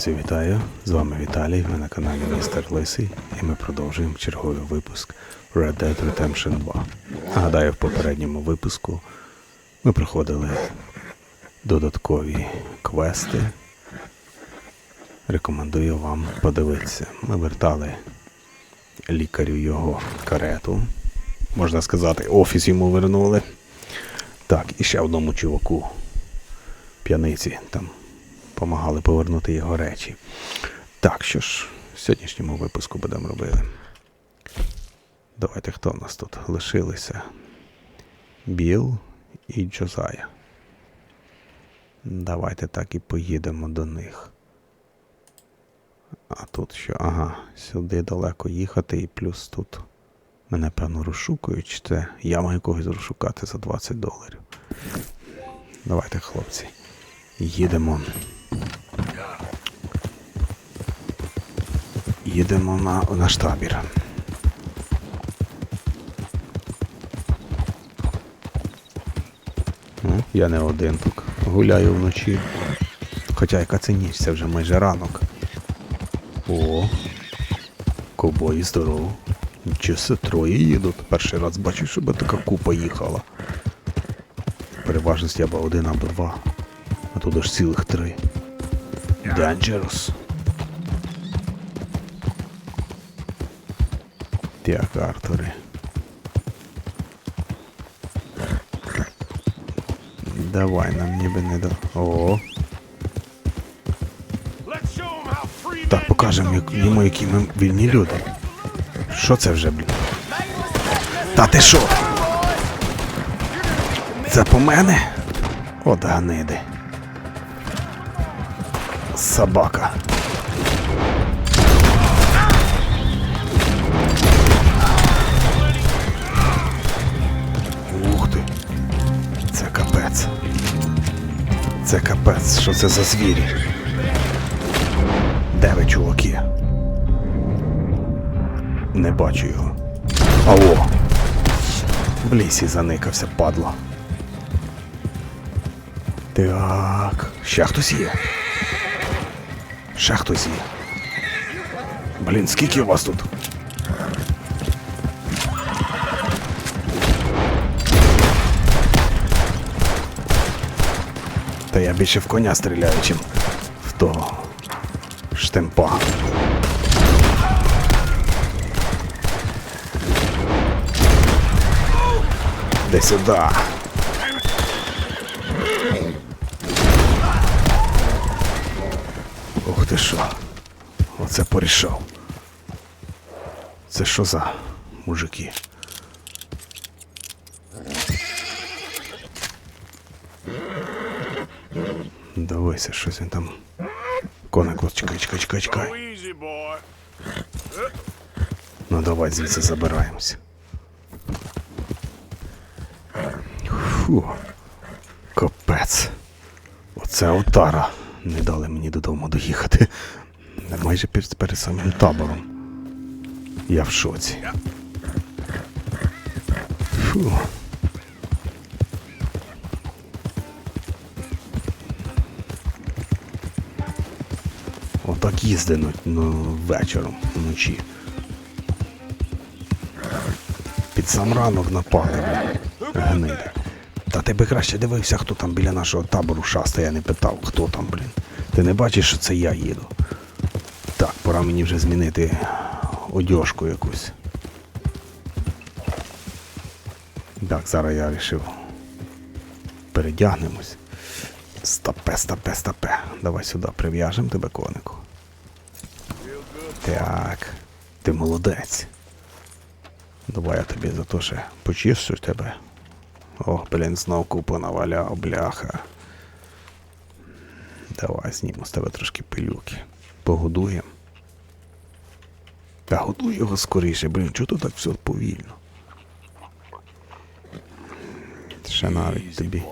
Друзі, вітаю! З вами Віталій. Ви на каналі Містер Лисий, і ми продовжуємо черговий випуск Red Dead Redemption 2. Нагадаю, в попередньому випуску ми проходили додаткові квести. Рекомендую вам подивитися. Ми вертали лікарю його карету. Можна сказати, офіс йому вернули. Так, і ще одному чуваку п'яниці там помагали повернути його речі. Так, що ж, в сьогоднішньому випуску будемо робити. Давайте хто в нас тут лишилися? Біл і Джозая. Давайте так і поїдемо до них. А тут що? Ага, сюди далеко їхати, і плюс тут мене певно розшукують. Чи це я маю когось розшукати за 20 доларів. Давайте, хлопці, їдемо. Їдемо на наш табір. Ну, я не один тут. Гуляю вночі. Хоча яка це ніч, це вже майже ранок. О, ковбої здорово. Нічого се, троє їдуть. Перший раз бачу, щоб така купа їхала. Переважність або один, або два. А тут аж цілих три. Dangerous. Так, Артури. Давай, нам ніби не до. О, як- йому, які ми вільні люди. Що це вже, блін? Та ти що? Це по мене? От гниди. Собака. Ух ти. Це капець. Це капець, що це за звірі? Чуваки? Не бачу його. Алло. В лісі заникався, падло. Так. Ще хтось є. Ще хтось є. Блін, скільки у вас тут? Та я більше в коня стріляю, чим в того штемпа. Де сюди. Ух ти що. Оце порішав. Це що за мужики? Дивися, щось він там. Коник, от чекай, чекай, чекай, чекай. Ну давай звідси забираємося. Фу. Капець. Оце отара. Не дали мені додому доїхати. Майже перед самим табором. Я в шоці. Фу. Отак їздимо ну, вечором вночі. Під сам ранок напали. Гниди. Та ти би краще дивився, хто там біля нашого табору шастає, я не питав, хто там, блін. Ти не бачиш, що це я їду. Так, пора мені вже змінити одежку якусь. Так, зараз я вирішив. Передягнемось. Стопе, стопе, стопе. Давай сюди прив'яжемо тебе, конику. Так, ти молодець. Давай я тобі за те, що почищу тебе. Ох, блін, знов купу наваляв, бляха. Давай зніму з тебе трошки пилюки. Погодуємо. Та годуй його скоріше, блін, чого тут так все повільно? Ще навіть тобі.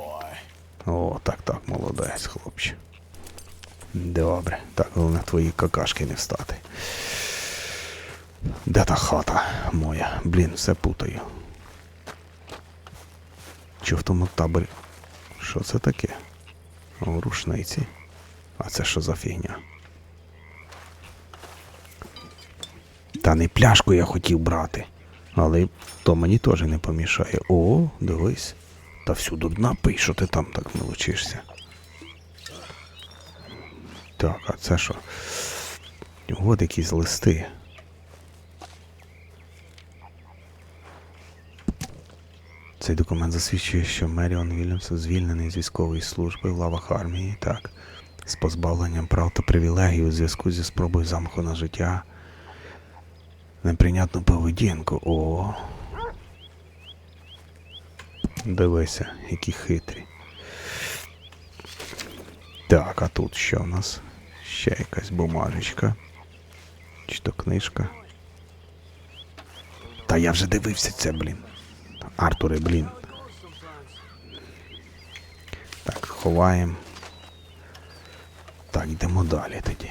О, так, так, молодець, хлопче. Добре. Так, головне твої какашки не встати. Де та хата моя? Блін, все путаю. Чи в тому таборі? Що це таке? О, рушниці. А це що за фігня? Та не пляшку я хотів брати. Але то мені теж не помішає. О, дивись. Та всюди напий, що ти там так мелочишся. Так, а це що? От якісь листи. Цей документ засвідчує, що Меріон Вільямсон звільнений з військової служби в лавах армії, так, з позбавленням прав та привілегій у зв'язку зі спробою замаху на життя. Неприйнятну поведінку. О. Дивися, які хитрі. Так, а тут що в нас? Ще якась бумажечка. Чи то книжка? Та я вже дивився це, блін. Артуре, блін. Так, ховаємо. Так, йдемо далі тоді.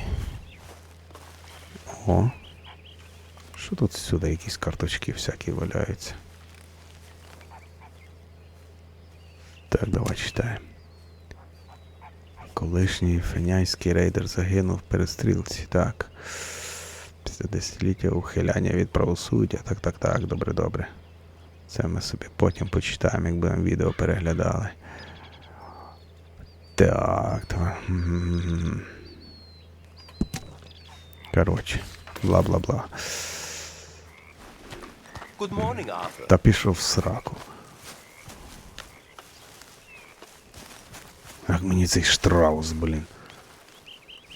О. Що тут сюди якісь карточки всякі валяються? Так, давай читаємо. Колишній феняйський рейдер загинув в перестрілці. Так. Після десятиліття ухиляння від правосуддя. Так, так, так, добре, добре. Це ми собі потім почитаємо, як будемо відео переглядали. Так, так. Коротше, бла-бла-бла. Та пішов в сраку. Як мені цей штраус, блін.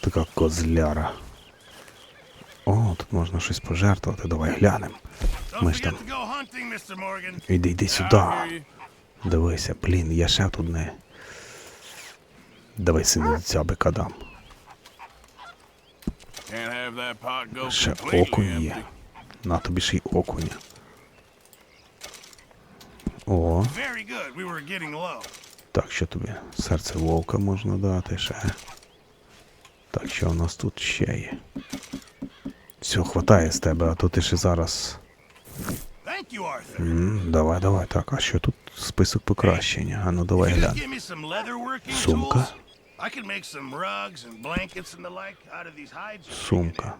Така козляра. О, тут можна щось пожертвувати, давай глянемо. Ми ж там. Іди, йди сюди. Дивися, блін, я ще тут не. Давай сину цябика дам. Ще окунь є. На тобі ще й окуня. О, Так, що тобі? Серце вовка можна дати ще. Так, що у нас тут ще є? Все, хватає з тебе, а то ти ще зараз. М, давай, давай, так, а що тут список покращення? А ну давай глянь. Сумка. Сумка.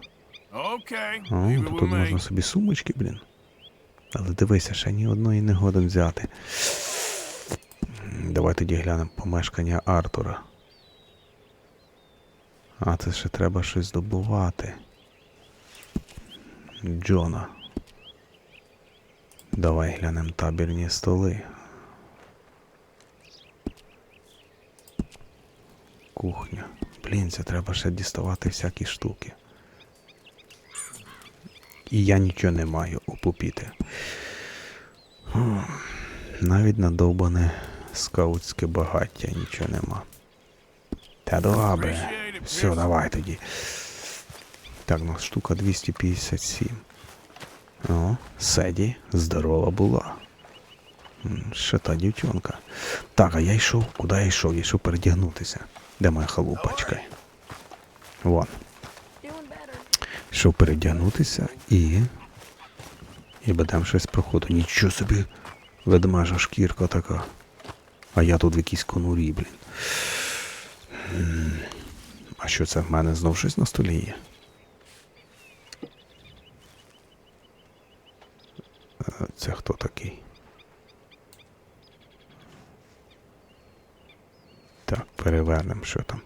О, тут можна собі сумочки, блін. Але дивися, ще ні одної не годен взяти. Давай тоді глянемо помешкання Артура. А це ще треба щось здобувати. Джона. Давай глянемо табірні столи. Кухня. Блін, це треба ще діставати всякі штуки. І я нічого не маю опупіти. Навіть надовбане скаутське багаття нічого нема. Та добре. Все, давай тоді. Так, у нас штука 257. О, Седі, здорова була. Ще та дівчонка. Так, а я йшов. Куди я йшов? Я йшов передягнутися. Де моя халупа? Вон. Йшов передягнутися і. І будемо щось проходу. Нічого собі ведмежа шкірка така. А я тут в якійсь конурі, блін. А що це в мене знов щось на столі є? Е, Це хто такий? Так, перевернемо, що там.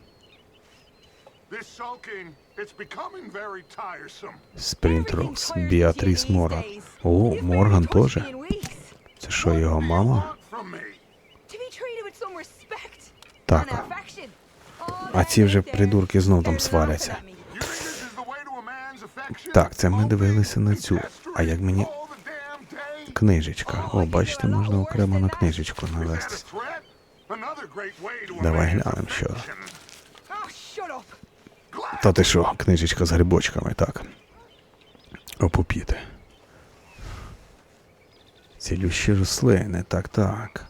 This sulking, it's becoming very tiresome. Спринт Everything's Рокс, tired Біатріс Морган. О, Морган теж. Це що, його мама? Так. А ці вже придурки знов там affection? Так, це ми дивилися на цю. А як мені книжечка? О, бачите, можна окремо на книжечку навести. a threat? Another great way to a Давай man's глянемо, що. affection. Oh. Та ти що, книжечка з грибочками, так. Опупіти. Цілющі рослини, так, так.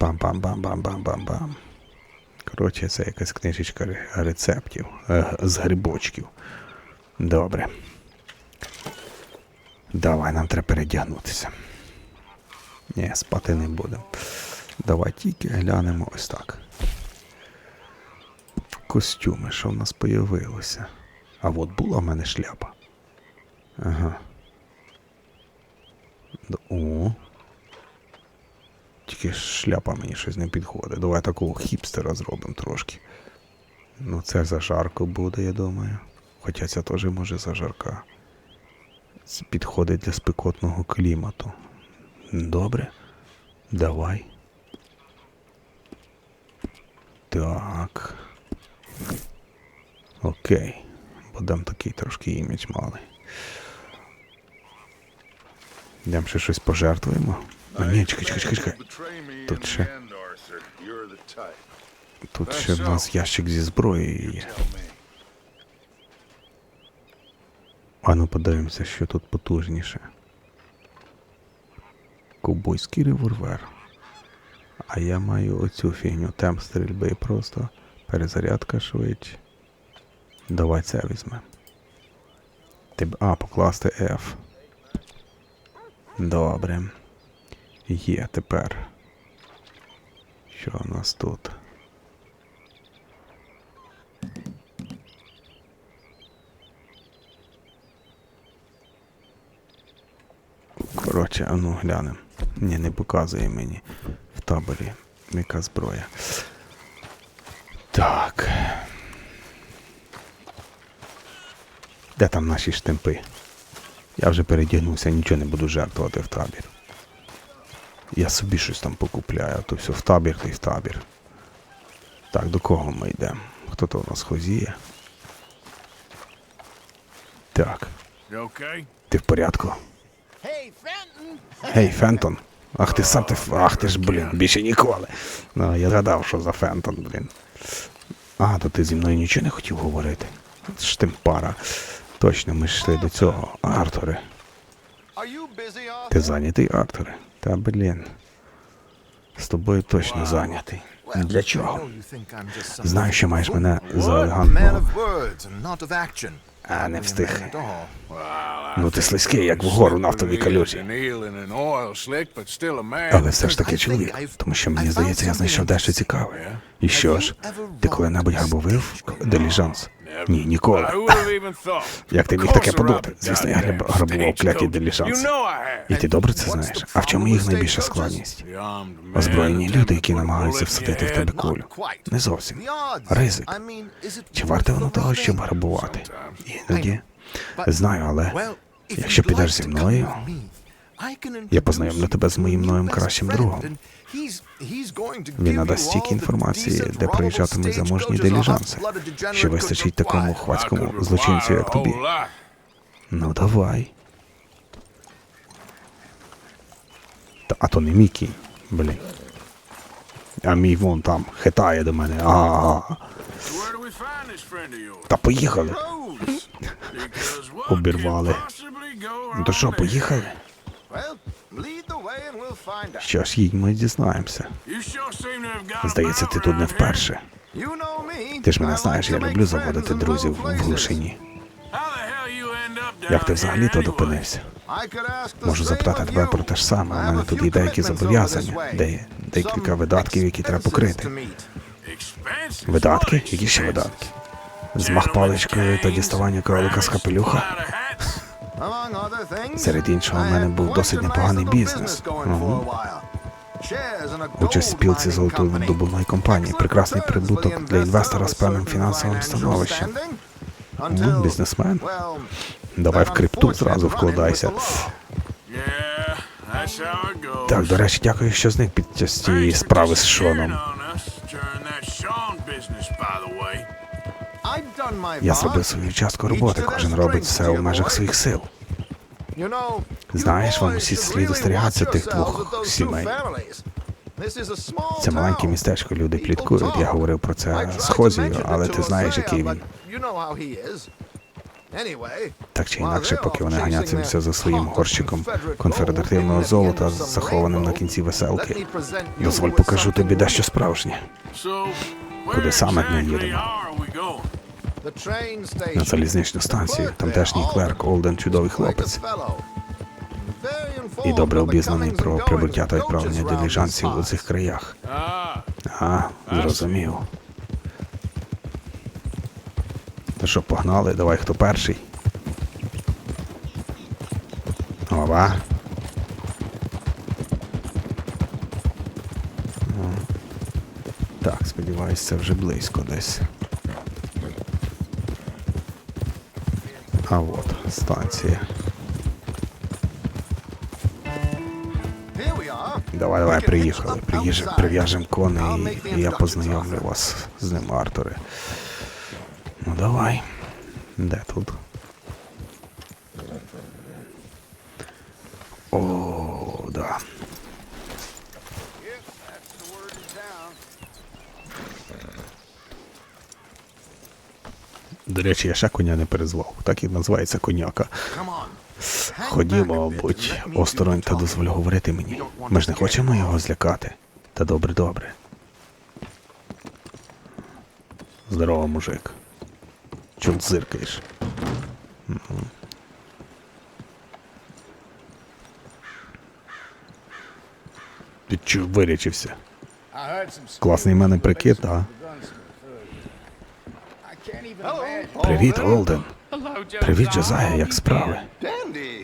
Пам-пам-пам-пам-пам-пам-пам. Коротше, це якась книжечка рецептів е, з грибочків. Добре. Давай, нам треба передягнутися. Ні, спати не будемо. Давай тільки глянемо ось так. Костюми, що в нас появилося. А от була в мене шляпа. Ага. О. Тільки шляпа мені щось не підходить. Давай такого хіпстера зробимо трошки. Ну, це зажарко буде, я думаю. Хоча це теж може зажарка. Підходить для спекотного клімату. Добре. Давай. Так. Окей. Будемо такий трошки імідж мали. Йдемо ще щось пожертвуємо. А, ні, чекай, чекай, чекай, чекай. Тут ще. Тут ще в нас ящик зі зброєю є. А ну подивимося, що тут потужніше. Ковбойський револьвер. А я маю оцю фігню. Темп стрільби просто. Перезарядка швидше. Давай це візьмемо. Тебе... А, покласти F. Добре. Є тепер. Що у нас тут? Коротше, а ну глянемо. Ні, не показує мені в таборі, яка зброя. Так. Де там наші штемпи? Я вже передягнувся, нічого не буду жертвувати в табір. Я собі щось там покупляю, а то все в табір та й в табір. Так, до кого ми йдемо? Хто то у нас хозіє? Так, okay? ти в порядку? Гей, Фентон. Ах ти сам ти. ф- Ах ти ж, блін, більше ніколи. Ну, я згадав, що за Фентон, блін. А, то ти зі мною нічого не хотів говорити. От ж тим пара. Точно, ми ж йшли до цього. Артуре. Ти зайнятий, Артуре? Та блін. З тобою точно зайнятий. Для чого? Знаю, що маєш мене за елегантного. А, не встиг. Ну ти слизький, як вгору нафтовій калюжі. Але все ж таки чоловік, тому що мені здається, я знайшов дещо цікаве. І що ж, ти коли-небудь грабовив диліжанс? Ні, ніколи. Як ти міг таке подумати? Звісно, я грабував кляті диліжанси. І ти добре це знаєш? А в чому їх найбільша складність? Озброєні люди, які намагаються всадити в тебе кулю. Не зовсім. Ризик. Чи варте воно того, щоб грабувати? Іноді. Знаю, але якщо підеш зі мною, я познайомлю тебе з моїм новим кращим другом. Він надасть стільки інформації, де проїжджатимуть заможні диліжанси, що вистачить такому хвацькому злочинцю, як тобі. Ну давай. Та, а то не мій кінь, блін. А мій вон там хитає до мене. А, та поїхали. Обірвали. Ну то що, поїхали? Що ж, їдьмо і дізнаємося. Здається, ти тут не вперше. Ти ж мене знаєш, я люблю заводити друзів в глушині. Як ти взагалі тут опинився? Можу запитати тебе про те ж саме. У мене тут є деякі зобов'язання, де декілька видатків, які треба покрити. Видатки? Які ще видатки? Змах паличкою та діставання кролика з капелюха? Серед іншого, в мене був досить непоганий бізнес. Участь спілці золотодобувної компанії. Прекрасний прибуток для інвестора з певним фінансовим становищем. Бізнесмен. Давай в крипту зразу вкладайся. Так, до речі, дякую, що зник під час цієї справи з Шоном. Я зробив свою частку роботи, кожен робить все у межах своїх сил. Знаєш, вам усі слід остерігатися тих двох сімей. Це маленьке містечко, люди пліткують. Я говорив про це з Хозією, але ти знаєш, який він. Так чи інакше, поки вони ганяться за своїм горщиком конфедеративного золота, захованим на кінці веселки, дозволь покажу тобі дещо справжнє. Куди саме ми їдемо? На залізничну станцію. Тамтешній клерк Олден чудовий хлопець. І добре обізнаний про прибуття та відправлення диліжансів у цих краях. Ага, зрозумів. То що, погнали? Давай хто перший. Ова. Ну. Так, сподіваюсь, це вже близько десь. А от, станція. Давай, давай, приїхали. Приїжджаємо, прив'яжемо коней, і я познайомлю вас з ним, Артуре. Ну давай. Де тут? О, До речі, я ще коня не перезвав. Так і називається коняка. Ходімо, будь осторонь та дозволь говорити мені. Ми ж не хочемо його злякати. Та добре, добре. Здорово, мужик. Чому зиркаєш? Мгм. Ти чого вирячився? Класний в мене прикид, а? Привіт, Олден. Привіт, Джозая, як справи?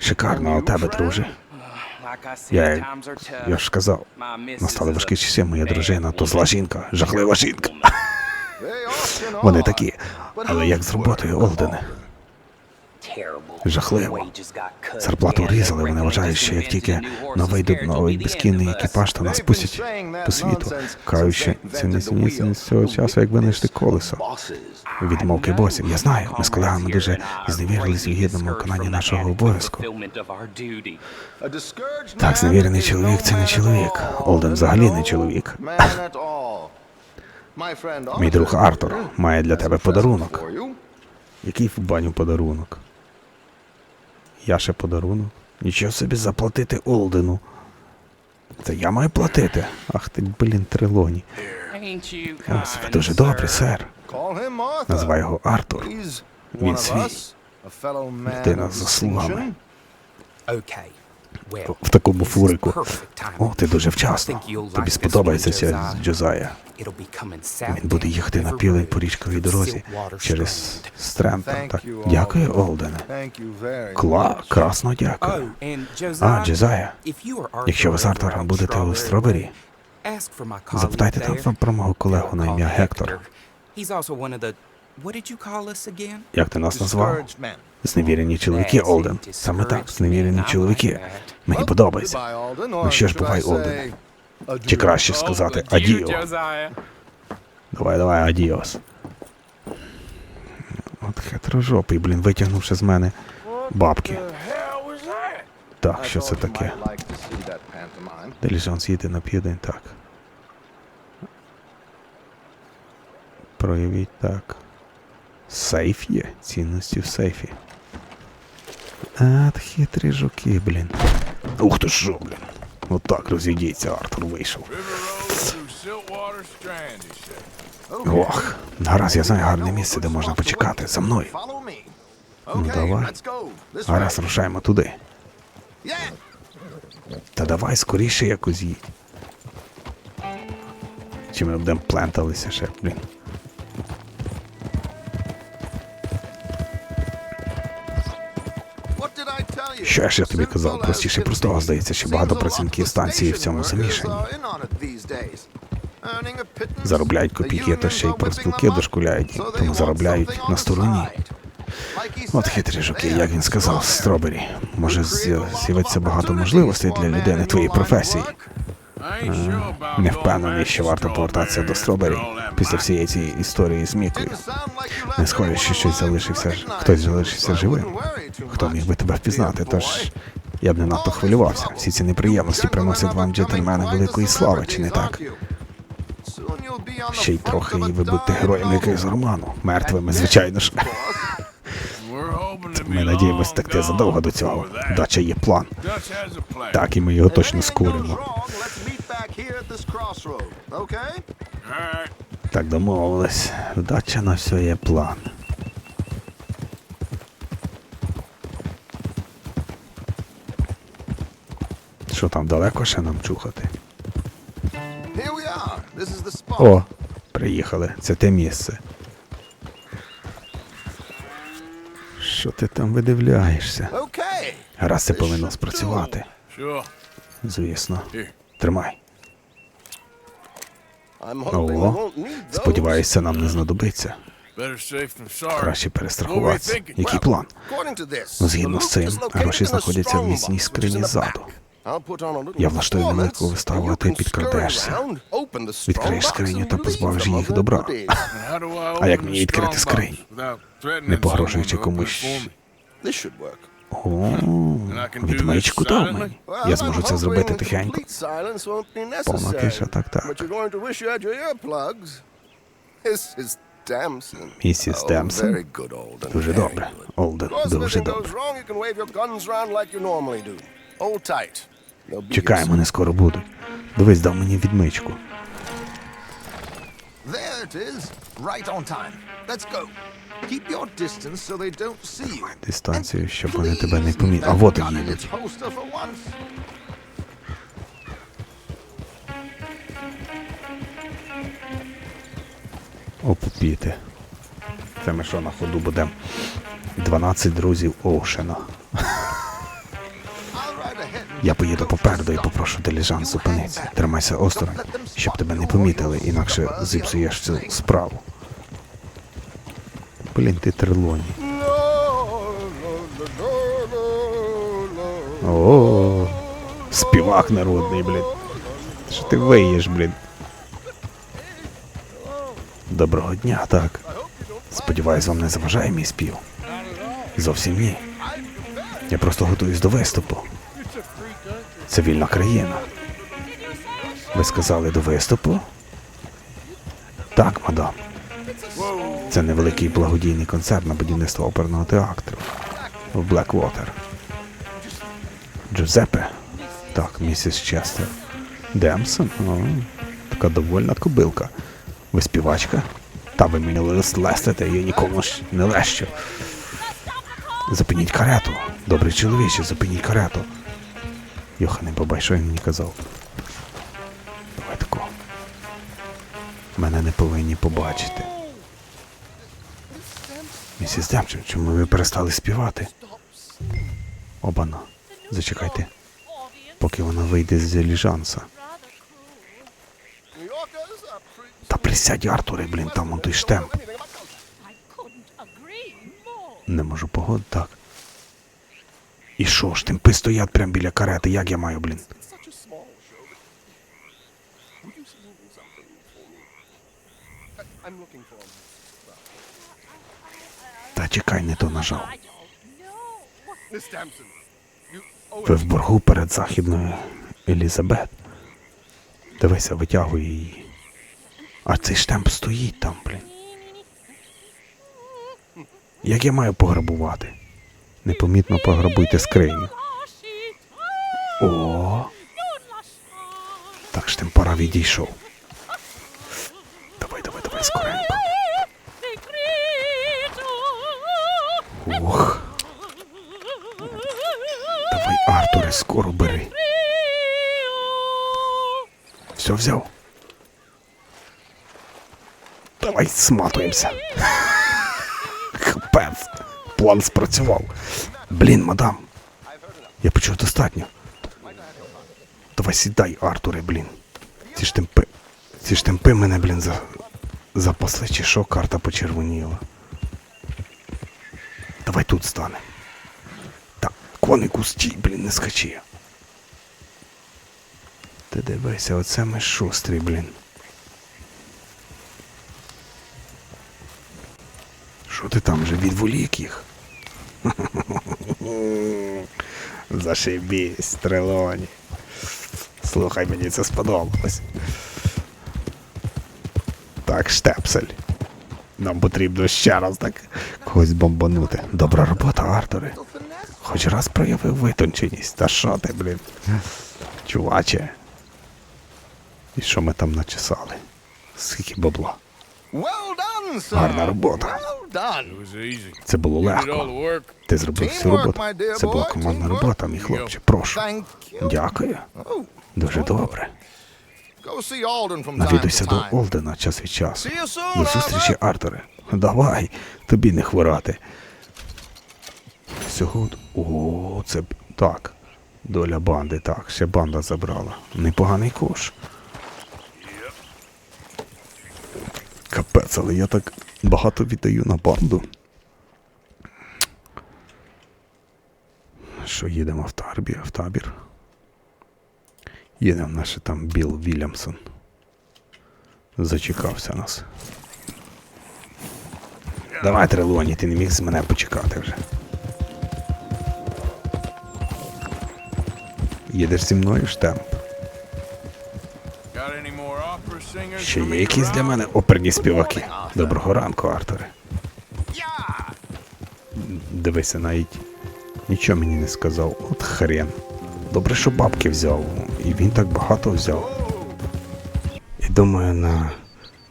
Шикарно, а у тебе, друже? Я, я ж казав, настали важкі часи, моя дружина, то зла жінка, жахлива жінка. Вони такі. Але як з роботою, Олдене? Жахливо. Зарплату урізали, вони вважають, що як тільки новий новий безкінний екіпаж, то нас пустять по світу. Кажучи, це не з цього часу, якби не йшли колесо. Відмовки босів. Я знаю, ми з колегами дуже зневірились у гідному виконанні нашого обов'язку. Так, зневірений чоловік це не чоловік. Олден взагалі не чоловік. Мій друг Артур має для тебе подарунок. Який в баню подарунок? Я ще подарунок? Нічого собі заплатити Олдену. Це я маю платити. Ах ти, блін, трилоні. Ось, ви дуже добре, сер. Називай його Артур. Він свій. Людина з заслугами. В такому фурику. О, ти дуже вчасно. Тобі сподобається ця Джозая. Він буде їхати на південь по річковій дорозі через Стрентон. Так, дякую, Олдене. Кла, красно дякую. А, Джозая, якщо ви з Артуром будете у Стробері, запитайте там про мого колегу на ім'я Гектор. Як ти нас назвав? Зневірені чоловіки, Олден. Саме так, зневірені чоловіки. Мені подобається. Ну що ж, бувай, Олдене. Чи краще сказати адіо? Давай, давай, адіос. От хитрожопий, блін, витягнувши з мене бабки. Так, що це таке? Диліжанс їде на південь, так. Проявіть так. Сейф є. Цінності в сейфі. А, от хитрі жуки, блін. Ух ти що, блін. Отак розійдіться, Артур вийшов. Ох, гаразд, я знаю гарне місце, де можна почекати. За мною. Ну давай. Гаразд, рушаємо туди. Та давай скоріше якось їдь. Чи ми будемо пленталися ще, блін. Що ж я тобі казав? Простіше простого здається, що багато працівників станції в цьому замішані. Заробляють копійки, та ще й профспілки дошкуляють, тому заробляють на стороні. От хитрі жуки, як він сказав, Стробері. Може з'я- з'явиться багато можливостей для людини твоєї професії. Не впевнений, що варто повертатися до Стробері після всієї цієї історії з Мікою. Не схоже, що щось залишився, хтось залишився живим. Хто міг би тебе впізнати, тож я б не надто хвилювався. Всі ці неприємності приносять вам джентльмени великої слави, чи не так? Ще й трохи, і ви будете героями якогось роману. Мертвими, звичайно ж. Ми надіємось втекти задовго до цього. Дача є план. Так, і ми його точно скуримо. Так домовились. Вдача на все є план. Що там далеко ще нам чухати? О, приїхали. Це те місце. Що ти там видивляєшся? Раз це повинно спрацювати. Звісно. Тримай. Ого. Сподіваюся, нам не знадобиться. Краще перестрахуватися. Який план? Ну, згідно з цим, гроші знаходяться в міцній скрині ззаду. Я влаштую невелику виставу, а ти підкрадешся. Відкриєш скриню та позбавиш їх добра. А як мені відкрити threatening Не погрожуючи комусь. О, відмичку. Well, Я зможу це зробити тихенько. тиша, так, так. Місіс Oh, Alden. Дуже добре. Олден, дуже добре. Чекай, мене скоро будуть. Дивись, дав мені відмичку. There it is, right on time. Let's go. Keep your distance so they don't see you. Дистанцію, щоб вони тебе не помітили. А вот in їдуть. Опупіти. Це ми що на ходу будемо? 12 друзів Оушена. Я поїду попереду і попрошу диліжанс зупинитися. Тримайся осторонь, щоб тебе не помітили, інакше зіпсуєш цю справу. Блін, ти трилоні. О, співак народний, блін. Що ти виєш, блін? Доброго дня, так. Сподіваюсь, вам не заважає мій спів. Зовсім ні. Я просто готуюсь до виступу. Це вільна країна. Ви сказали до виступу? Так, мадам. Це невеликий благодійний концерт на будівництво оперного театру в Блеквотер. Джузеппе. Так, місіс Честер. Демсон? О, така довольна кобилка. Ви співачка? Та ви мені лестите, я нікому ж не лещу. Зупиніть карету. Добрий чоловіче, зупиніть карету. Йохане, бабай, що він мені казав? Давай. Мене не повинні побачити. Місіс Демчен, чому ви перестали співати? Обана, зачекайте, поки вона вийде з pretty Та присядь, Артуре, блін, там он той штемп. Не можу погодити, так. І що ж, темпи стоять прямо біля карети, як я маю, блін? Та чекай, не то нажав. Ви в боргу перед західною Елізабет. Дивися, витягуй її. А цей штемп стоїть там, блін. Як я маю пограбувати? Непомітно пограбуйте скриню. О, так штемпара відійшов. Давай, давай, давай, скоренько. Ух. Давай, Артуре, скоро бери. Все взяв. Давай сматуємося. План спрацював. Блін, мадам. Я почув достатньо. Давай сідай, Артуре, блін. Ці штемпи. Ці штемпи мене, блін, за... запасли, чи що карта почервоніла. Давай тут стане. Так, конику стій, блін, не скачи. Ти дивися, оце ми шустрий, блін. Що ти там вже відволік їх? Зашибісь, Трелоні. Слухай, мені це сподобалось. Так, штепсель. Нам потрібно ще раз так когось бомбанути. Добра робота, Артуре. Хоч раз проявив витонченість. Та що ти, блін? Чуваче. І що ми там начесали? Скільки бабла? Well done. Гарна робота. Це було легко. Ти зробив всю роботу. Це була командна робота, мій хлопче. Прошу. Дякую. Дуже добре. Навідуйся до. Олдена час від часу. До зустрічі. Артуре. Давай, тобі не хворати. Всього. О, це. Так. Доля банди, так, ще банда забрала. Непоганий кош. Капець, але я так багато віддаю на банду. Що їдемо в табір, в табір. Їдемо наше там Білл Вільямсон. Зачекався нас. Давай, Трелоні, ти не міг з мене почекати вже. Їдеш зі мною штемп. Ще є якісь для мене оперні співаки. Доброго ранку, Артуре. Дивися, навіть нічого мені не сказав. От хрен. Добре, що бабки взяв. І він так багато взяв. І думаю, на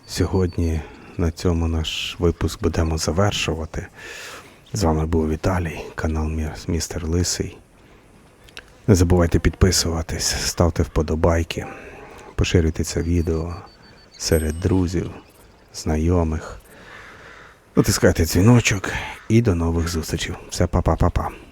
сьогодні на цьому наш випуск будемо завершувати. З вами був Віталій, канал Містер Лисий. Не забувайте підписуватись, ставте вподобайки, поширюйте це відео серед друзів, знайомих. Натискайте дзвіночок і до нових зустрічей. Все, па-па-па-па.